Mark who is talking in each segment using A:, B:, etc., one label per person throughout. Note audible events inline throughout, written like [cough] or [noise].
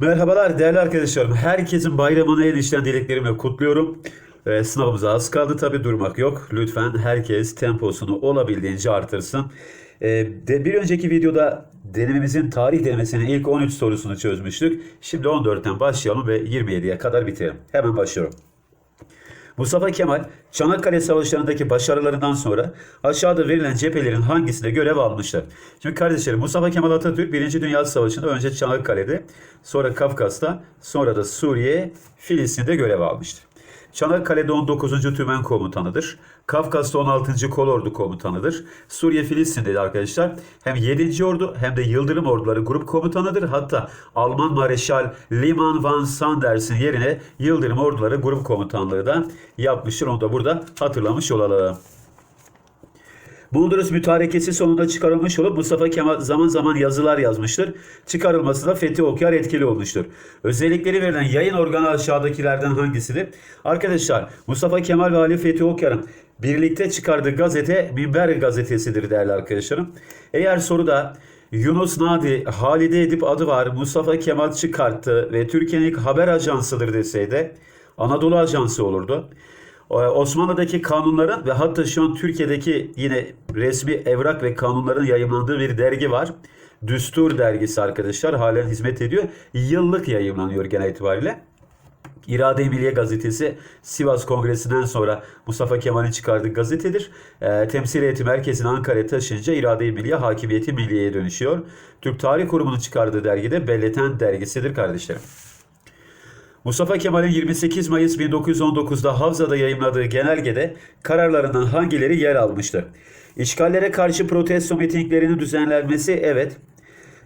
A: Merhabalar değerli arkadaşlarım. Herkesin bayramını en içten dileklerimle kutluyorum. Ee, sınavımıza az kaldı tabi durmak yok. Lütfen herkes temposunu olabildiğince artırsın. Ee, de, bir önceki videoda denememizin tarih denemesinin ilk 13 sorusunu çözmüştük. Şimdi 14'ten başlayalım ve 27'ye kadar bitirelim. Hemen başlıyorum. Mustafa Kemal, Çanakkale Savaşları'ndaki başarılarından sonra aşağıda verilen cephelerin hangisinde görev almıştır? Şimdi kardeşlerim Mustafa Kemal Atatürk 1. Dünya Savaşı'nda önce Çanakkale'de, sonra Kafkas'ta, sonra da Suriye, Filistin'de görev almıştır. Çanakkale'de 19. Tümen Komutanıdır. Kafkas'ta 16. Kolordu Komutanıdır. Suriye Filistin'de de arkadaşlar hem 7. Ordu hem de Yıldırım Orduları Grup Komutanıdır. Hatta Alman Mareşal Liman van Sanders'in yerine Yıldırım Orduları Grup Komutanlığı da yapmıştır. Onu da burada hatırlamış olalım. Mondros mütarekesi sonunda çıkarılmış olup Mustafa Kemal zaman zaman yazılar yazmıştır. Çıkarılmasında Fethi Okyar etkili olmuştur. Özellikleri verilen yayın organı aşağıdakilerden hangisidir? Arkadaşlar Mustafa Kemal ve Ali Fethi Okyar'ın birlikte çıkardığı gazete Minber gazetesidir değerli arkadaşlarım. Eğer soruda Yunus Nadi, Halide Edip adı var, Mustafa Kemal çıkarttı ve Türkiye'nin haber ajansıdır deseydi Anadolu Ajansı olurdu. Ee, Osmanlı'daki kanunların ve hatta şu an Türkiye'deki yine resmi evrak ve kanunların yayımlandığı bir dergi var. Düstur dergisi arkadaşlar halen hizmet ediyor. Yıllık yayımlanıyor genel itibariyle. İrade-i Milliye gazetesi Sivas Kongresi'nden sonra Mustafa Kemal'in çıkardığı gazetedir. E, temsil heyeti merkezini Ankara'ya taşınca İrade-i Milliye Hakimiyeti Milliye'ye dönüşüyor. Türk Tarih Kurumu'nun çıkardığı dergide Belleten dergisidir kardeşlerim. Mustafa Kemal'in 28 Mayıs 1919'da Havza'da yayımladığı genelgede kararlarından hangileri yer almıştır? İşgallere karşı protesto mitinglerinin düzenlenmesi evet.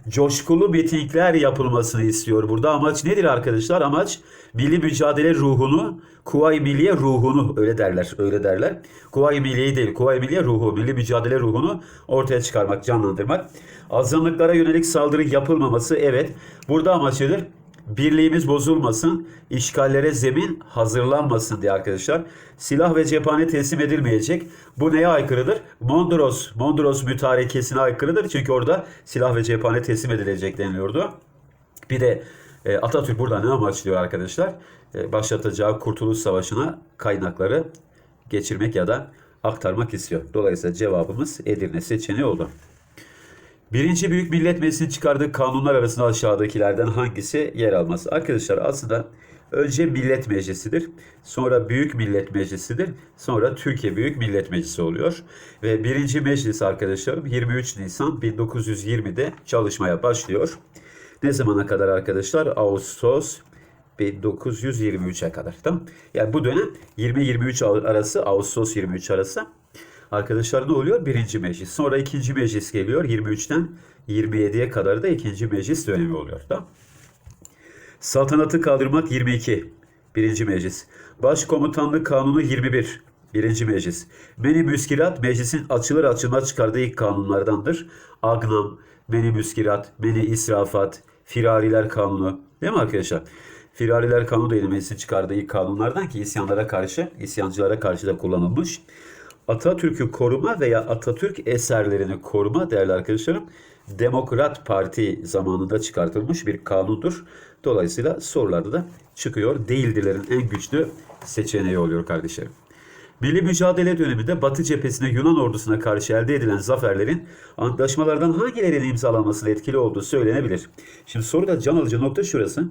A: Coşkulu mitingler yapılmasını istiyor. Burada amaç nedir arkadaşlar? Amaç milli mücadele ruhunu, Kuvayi Milliye ruhunu öyle derler, öyle derler. Kuvayi Milliye değil, Kuvayi Milliye ruhu, milli mücadele ruhunu ortaya çıkarmak, canlandırmak. Azınlıklara yönelik saldırı yapılmaması evet. Burada amaç nedir? Birliğimiz bozulmasın, işgallere zemin hazırlanmasın diye arkadaşlar. Silah ve cephane teslim edilmeyecek. Bu neye aykırıdır? Mondros, Mondros mütarekesine aykırıdır. Çünkü orada silah ve cephane teslim edilecek deniliyordu. Bir de e, Atatürk burada ne amaçlıyor arkadaşlar? E, başlatacağı Kurtuluş Savaşı'na kaynakları geçirmek ya da aktarmak istiyor. Dolayısıyla cevabımız Edirne seçeneği oldu. Birinci Büyük Millet Meclisi'nin çıkardığı kanunlar arasında aşağıdakilerden hangisi yer almaz? Arkadaşlar aslında önce Millet Meclisi'dir. Sonra Büyük Millet Meclisi'dir. Sonra Türkiye Büyük Millet Meclisi oluyor. Ve birinci meclis arkadaşlarım 23 Nisan 1920'de çalışmaya başlıyor. Ne zamana kadar arkadaşlar? Ağustos 1923'e kadar. Tamam. Yani bu dönem 20-23 arası, Ağustos 23 arası Arkadaşlar ne oluyor? Birinci meclis. Sonra ikinci meclis geliyor. 23'ten 27'ye kadar da ikinci meclis dönemi oluyor. Tamam. Saltanatı kaldırmak 22. Birinci meclis. Başkomutanlık kanunu 21. Birinci meclis. Meni müskirat meclisin açılır açılmaz çıkardığı ilk kanunlardandır. Agnam, meni müskirat, meni israfat, firariler kanunu. Değil mi arkadaşlar? Firariler kanunu da meclisin çıkardığı ilk kanunlardan ki isyanlara karşı, isyancılara karşı da kullanılmış. Atatürk'ü koruma veya Atatürk eserlerini koruma değerli arkadaşlarım Demokrat Parti zamanında çıkartılmış bir kanundur. Dolayısıyla sorularda da çıkıyor. Değildilerin en güçlü seçeneği oluyor kardeşlerim. Milli mücadele döneminde Batı cephesine Yunan ordusuna karşı elde edilen zaferlerin antlaşmalardan hangilerinin imzalanmasıyla etkili olduğu söylenebilir. Şimdi soruda can alıcı nokta şurası.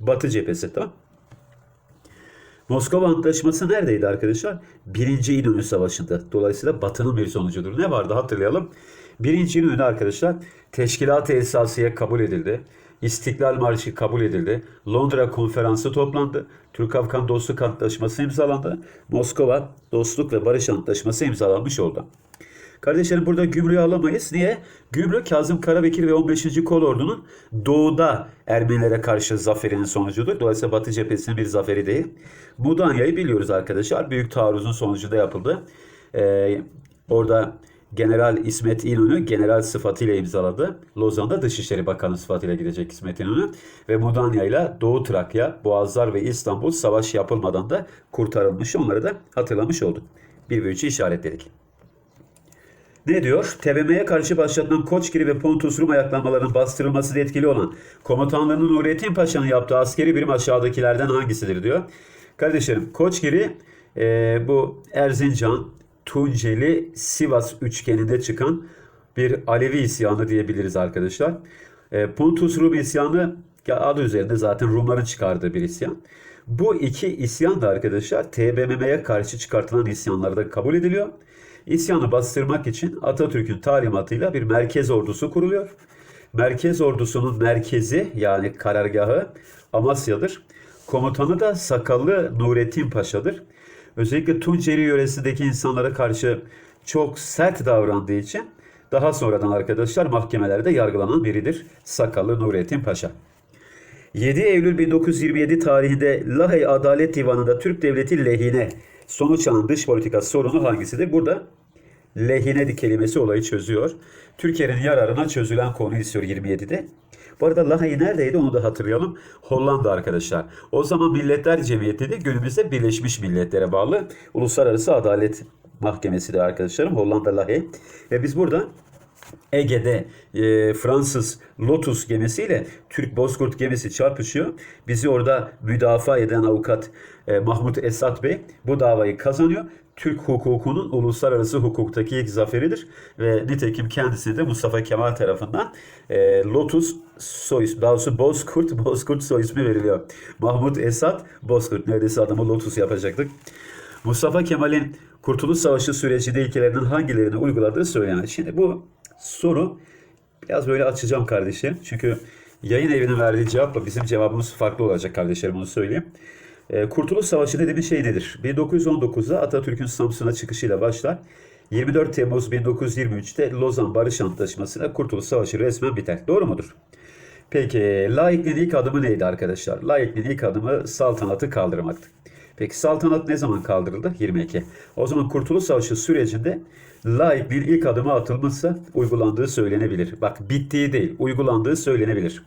A: Batı cephesi tamam Moskova Antlaşması neredeydi arkadaşlar? Birinci İnönü Savaşı'nda. Dolayısıyla Batı'nın bir sonucudur. Ne vardı hatırlayalım. Birinci İnönü arkadaşlar Teşkilat-ı kabul edildi. İstiklal Marşı kabul edildi. Londra Konferansı toplandı. Türk-Afgan Dostluk Antlaşması imzalandı. Moskova Dostluk ve Barış Antlaşması imzalanmış oldu. Kardeşlerim burada gümrüğü alamayız. Niye? Gümrük Kazım Karabekir ve 15. Kolordu'nun doğuda Ermenilere karşı zaferinin sonucudur. Dolayısıyla Batı cephesinin bir zaferi değil. Mudanya'yı biliyoruz arkadaşlar. Büyük taarruzun sonucunda yapıldı. Ee, orada General İsmet İnönü general sıfatıyla imzaladı. Lozan'da Dışişleri Bakanı sıfatıyla gidecek İsmet İnönü. Ve Mudanya ile Doğu Trakya, Boğazlar ve İstanbul savaş yapılmadan da kurtarılmış. Onları da hatırlamış olduk. Bir ve üçü işaretledik. Ne diyor? TBMM'ye karşı başlatılan Koçgiri ve Pontus Rum ayaklanmalarının bastırılmasında etkili olan komutanlığının Nurettin Paşa'nın yaptığı askeri birim aşağıdakilerden hangisidir diyor. Kardeşlerim Koçgiri e, bu Erzincan, Tunceli, Sivas üçgeninde çıkan bir Alevi isyanı diyebiliriz arkadaşlar. E, Pontus Rum isyanı ya adı üzerinde zaten Rumların çıkardığı bir isyan. Bu iki isyan da arkadaşlar TBMM'ye karşı çıkartılan isyanlarda kabul ediliyor. İsyanı bastırmak için Atatürk'ün talimatıyla bir merkez ordusu kuruluyor. Merkez ordusunun merkezi yani karargahı Amasya'dır. Komutanı da Sakallı Nurettin Paşa'dır. Özellikle Tunceli yöresindeki insanlara karşı çok sert davrandığı için daha sonradan arkadaşlar mahkemelerde yargılanan biridir Sakallı Nurettin Paşa. 7 Eylül 1927 tarihinde Lahey Adalet Divanı'nda Türk Devleti lehine sonuçlanan dış politika sorunu hangisidir? Burada lehine kelimesi olayı çözüyor. Türkiye'nin yararına çözülen konu istiyor 27'de. Bu arada Lahey neredeydi onu da hatırlayalım. Hollanda arkadaşlar. O zaman Milletler Cemiyeti de günümüzde Birleşmiş Milletler'e bağlı Uluslararası Adalet Mahkemesi de arkadaşlarım. Hollanda Lahey. Ve biz burada Ege'de e, Fransız Lotus gemisiyle Türk Bozkurt gemisi çarpışıyor. Bizi orada müdafaa eden avukat e, Mahmut Esat Bey bu davayı kazanıyor. Türk hukukunun uluslararası hukuktaki ilk zaferidir. Ve nitekim kendisine de Mustafa Kemal tarafından e, Lotus soy daha doğrusu Bozkurt, [laughs] Bozkurt soy ismi veriliyor. Mahmut Esat Bozkurt. Neredeyse adamı Lotus yapacaktık. Mustafa Kemal'in Kurtuluş Savaşı sürecinde ilkelerinin hangilerini uyguladığı söylenir. Şimdi bu soru biraz böyle açacağım kardeşlerim. Çünkü yayın evinin verdiği cevapla bizim cevabımız farklı olacak kardeşlerim onu söyleyeyim. Ee, Kurtuluş Savaşı dediğimiz şey nedir? 1919'da Atatürk'ün Samsun'a çıkışıyla başlar. 24 Temmuz 1923'te Lozan Barış Antlaşması'yla Kurtuluş Savaşı resmen biter. Doğru mudur? Peki laikliğin ilk adımı neydi arkadaşlar? Laikliğin ilk adımı saltanatı kaldırmaktı. Peki saltanat ne zaman kaldırıldı? 22. O zaman Kurtuluş Savaşı sürecinde laikliğin ilk adımı atılmışsa uygulandığı söylenebilir. Bak bittiği değil, uygulandığı söylenebilir.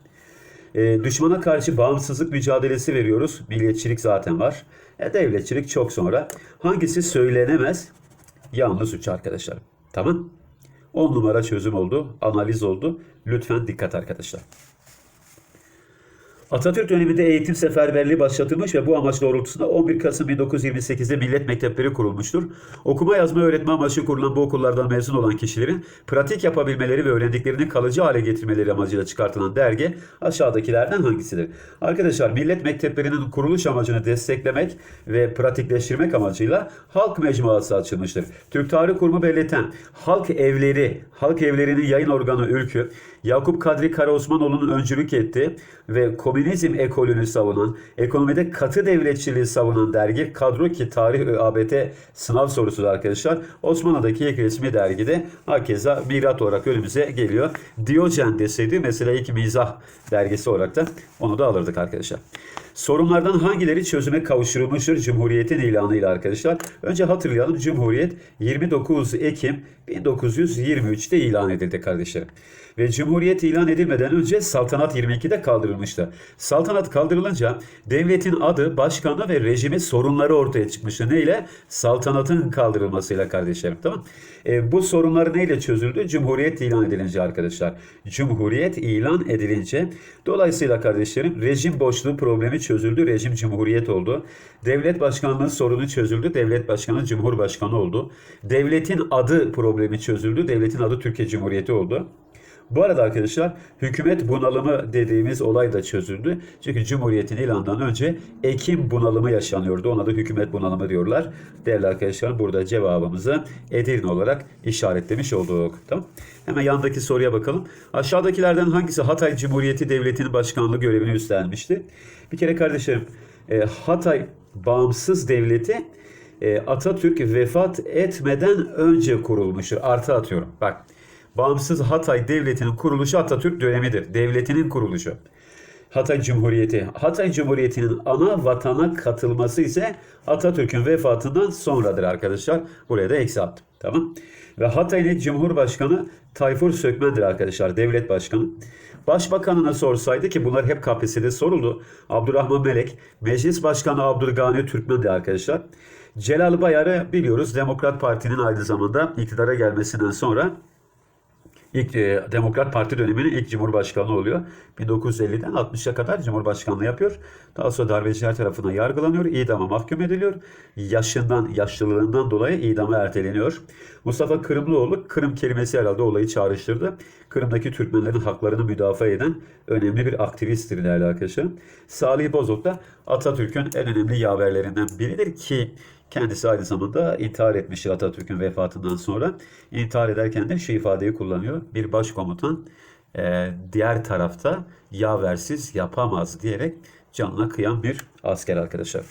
A: E, düşmana karşı bağımsızlık mücadelesi veriyoruz. Milliyetçilik zaten var. E, devletçilik çok sonra. Hangisi söylenemez? Yalnız üç arkadaşlar. Tamam. 10 numara çözüm oldu, analiz oldu. Lütfen dikkat arkadaşlar. Atatürk döneminde eğitim seferberliği başlatılmış ve bu amaç doğrultusunda 11 Kasım 1928'de millet mektepleri kurulmuştur. Okuma yazma öğretme amaçlı kurulan bu okullardan mezun olan kişilerin pratik yapabilmeleri ve öğrendiklerini kalıcı hale getirmeleri amacıyla çıkartılan dergi aşağıdakilerden hangisidir? Arkadaşlar millet mekteplerinin kuruluş amacını desteklemek ve pratikleştirmek amacıyla halk mecmuası açılmıştır. Türk Tarih Kurumu belirten halk evleri, halk evlerinin yayın organı Ülkü, Yakup Kadri Karaosmanoğlu'nun öncülük ettiği ve komünizm ekolünü savunan, ekonomide katı devletçiliği savunan dergi Kadro ki Tarih ve ABT sınav sorusu da arkadaşlar. Osmanlı'daki ilk resmi dergide hakeza mirat olarak önümüze geliyor. Diyojen deseydi mesela ilk mizah dergisi olarak da onu da alırdık arkadaşlar. Sorunlardan hangileri çözüme kavuşturulmuştur Cumhuriyet'in ilanıyla arkadaşlar? Önce hatırlayalım Cumhuriyet 29 Ekim 1923'te ilan edildi kardeşlerim. Ve Cumhuriyet ilan edilmeden önce saltanat 22'de kaldırılmıştı. Saltanat kaldırılınca devletin adı, başkanı ve rejimi sorunları ortaya çıkmıştı. Neyle? Saltanatın kaldırılmasıyla kardeşlerim. Tamam e, Bu sorunlar neyle çözüldü? Cumhuriyet ilan edilince arkadaşlar. Cumhuriyet ilan edilince. Dolayısıyla kardeşlerim rejim boşluğu problemi çözüldü. Rejim cumhuriyet oldu. Devlet başkanlığı sorunu çözüldü. Devlet başkanı cumhurbaşkanı oldu. Devletin adı problemi çözüldü. Devletin adı Türkiye Cumhuriyeti oldu. Bu arada arkadaşlar hükümet bunalımı dediğimiz olay da çözüldü. Çünkü Cumhuriyet'in ilanından önce Ekim bunalımı yaşanıyordu. Ona da hükümet bunalımı diyorlar. Değerli arkadaşlar burada cevabımızı Edirne olarak işaretlemiş olduk. Tamam. Hemen yandaki soruya bakalım. Aşağıdakilerden hangisi Hatay Cumhuriyeti Devleti'nin başkanlığı görevini üstlenmişti? Bir kere kardeşlerim e, Hatay bağımsız devleti e, Atatürk vefat etmeden önce kurulmuştur. Artı atıyorum. Bak Bağımsız Hatay Devleti'nin kuruluşu Atatürk dönemidir. Devletinin kuruluşu. Hatay Cumhuriyeti. Hatay Cumhuriyeti'nin ana vatana katılması ise Atatürk'ün vefatından sonradır arkadaşlar. Buraya da eksi attım. Tamam. Ve Hatay'ın Cumhurbaşkanı Tayfur Sökmen'dir arkadaşlar. Devlet Başkanı. Başbakanına sorsaydı ki bunlar hep KPSS'de soruldu. Abdurrahman Melek, Meclis Başkanı Abdülgani Türkmen'di arkadaşlar. Celal Bayar'ı biliyoruz. Demokrat Parti'nin aynı zamanda iktidara gelmesinden sonra İlk e, Demokrat Parti döneminin ilk Cumhurbaşkanlığı oluyor. 1950'den 60'a kadar Cumhurbaşkanlığı yapıyor. Daha sonra darbeciler tarafından yargılanıyor, idama mahkum ediliyor. Yaşından, yaşlılığından dolayı idama erteleniyor. Mustafa Kırımlıoğlu, Kırım kelimesi herhalde olayı çağrıştırdı. Kırım'daki Türkmenlerin haklarını müdafaa eden önemli bir aktivisttir değerli arkadaşlarım. Salih Bozok da Atatürk'ün en önemli yaverlerinden biridir ki Kendisi aynı zamanda intihar etmiştir Atatürk'ün vefatından sonra. İntihar ederken de şu ifadeyi kullanıyor. Bir başkomutan e, diğer tarafta yaversiz yapamaz diyerek canına kıyan bir asker arkadaşlar.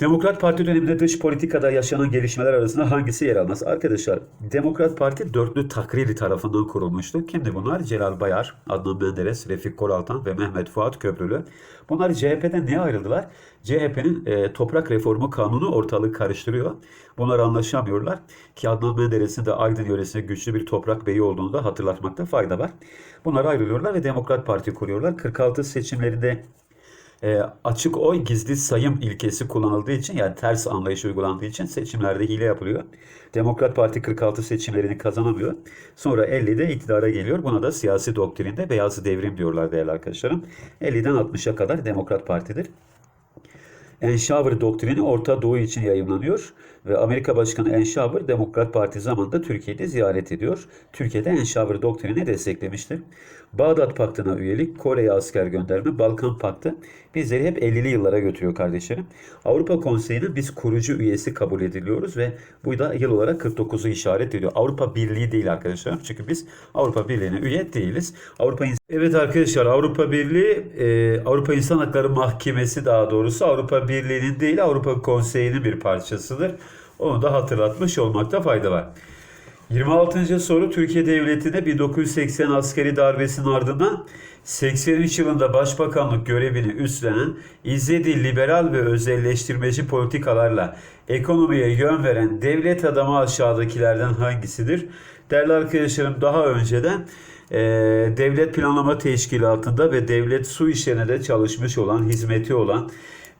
A: Demokrat Parti döneminde dış politikada yaşanan gelişmeler arasında hangisi yer almaz? Arkadaşlar Demokrat Parti dörtlü takriri tarafından kurulmuştu. Kimdi bunlar? Celal Bayar, Adnan Menderes, Refik Koraltan ve Mehmet Fuat Köprülü. Bunlar CHP'den niye ayrıldılar? CHP'nin e, toprak reformu kanunu ortalığı karıştırıyor. Bunlar anlaşamıyorlar. Ki Adnan Menderes'in de Aydın yöresinde güçlü bir toprak beyi olduğunu da hatırlatmakta fayda var. Bunlar ayrılıyorlar ve Demokrat Parti kuruyorlar. 46 seçimlerinde e, açık oy gizli sayım ilkesi kullanıldığı için yani ters anlayış uygulandığı için seçimlerde hile yapılıyor. Demokrat Parti 46 seçimlerini kazanamıyor. Sonra 50'de iktidara geliyor. Buna da siyasi doktrinde beyaz devrim diyorlar değerli arkadaşlarım. 50'den 60'a kadar Demokrat Parti'dir. Enşavır doktrini Orta Doğu için yayımlanıyor ve Amerika Başkanı Enşavır Demokrat Parti zamanında Türkiye'de ziyaret ediyor. Türkiye'de Enşavır doktrini desteklemiştir. Bağdat Paktı'na üyelik, Kore'ye asker gönderme, Balkan Paktı bizleri hep 50'li yıllara götürüyor kardeşlerim. Avrupa Konseyi'nin biz kurucu üyesi kabul ediliyoruz ve bu da yıl olarak 49'u işaret ediyor. Avrupa Birliği değil arkadaşlar. Çünkü biz Avrupa Birliği'ne üye değiliz. Avrupa Evet arkadaşlar Avrupa Birliği, e, Avrupa İnsan Hakları Mahkemesi daha doğrusu Avrupa Birliği'nin değil Avrupa Konseyi'nin bir parçasıdır. Onu da hatırlatmış olmakta fayda var. 26. soru Türkiye Devleti'nde 1980 askeri darbesinin ardından 83 yılında başbakanlık görevini üstlenen İzzedi liberal ve özelleştirmeci politikalarla ekonomiye yön veren devlet adamı aşağıdakilerden hangisidir? Değerli arkadaşlarım daha önceden e, Devlet Planlama Teşkilatı'nda ve Devlet Su İşleri'ne de çalışmış olan, hizmeti olan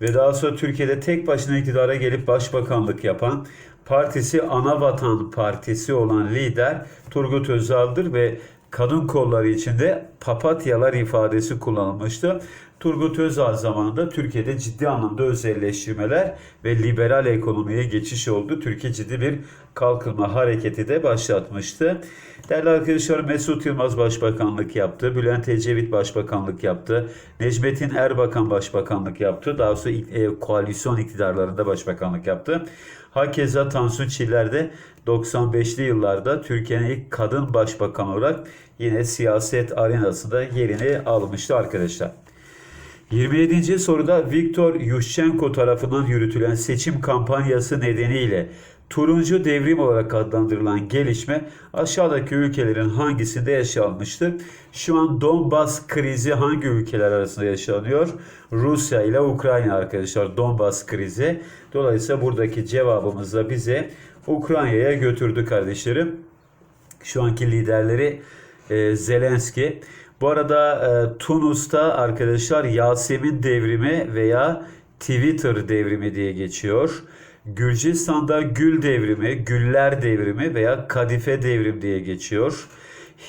A: ve daha sonra Türkiye'de tek başına iktidara gelip başbakanlık yapan partisi Anavatan Partisi olan lider Turgut Özal'dır ve kadın kolları içinde papatyalar ifadesi kullanılmıştı. Turgut Özal zamanında Türkiye'de ciddi anlamda özelleştirmeler ve liberal ekonomiye geçiş oldu. Türkiye ciddi bir kalkınma hareketi de başlatmıştı. Değerli arkadaşlar Mesut Yılmaz Başbakanlık yaptı. Bülent Ecevit Başbakanlık yaptı. Necmettin Erbakan Başbakanlık yaptı. Daha sonra e, koalisyon iktidarlarında Başbakanlık yaptı. Hakeza Tansu Çiller de 95'li yıllarda Türkiye'nin ilk kadın başbakan olarak yine siyaset arenasında yerini almıştı arkadaşlar. 27. soruda Viktor Yushchenko tarafından yürütülen seçim kampanyası nedeniyle turuncu devrim olarak adlandırılan gelişme aşağıdaki ülkelerin hangisinde yaşanmıştır? Şu an Donbas krizi hangi ülkeler arasında yaşanıyor? Rusya ile Ukrayna arkadaşlar Donbas krizi. Dolayısıyla buradaki cevabımız da bize Ukrayna'ya götürdü kardeşlerim. Şu anki liderleri e, Zelenski. Bu arada e, Tunus'ta arkadaşlar Yasemin devrimi veya Twitter devrimi diye geçiyor. Gürcistan'da Gül devrimi, Güller devrimi veya Kadife devrim diye geçiyor.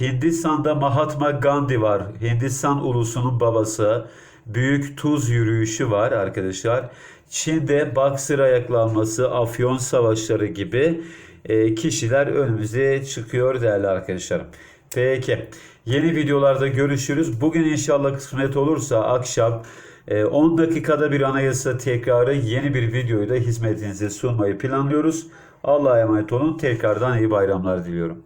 A: Hindistan'da Mahatma Gandhi var. Hindistan ulusunun babası. Büyük Tuz yürüyüşü var arkadaşlar. Çin'de Baksır ayaklanması, Afyon savaşları gibi e, kişiler önümüze çıkıyor değerli arkadaşlarım. Peki. Yeni videolarda görüşürüz. Bugün inşallah kısmet olursa akşam 10 dakikada bir anayasa tekrarı yeni bir videoyu da hizmetinize sunmayı planlıyoruz. Allah'a emanet olun. Tekrardan iyi bayramlar diliyorum.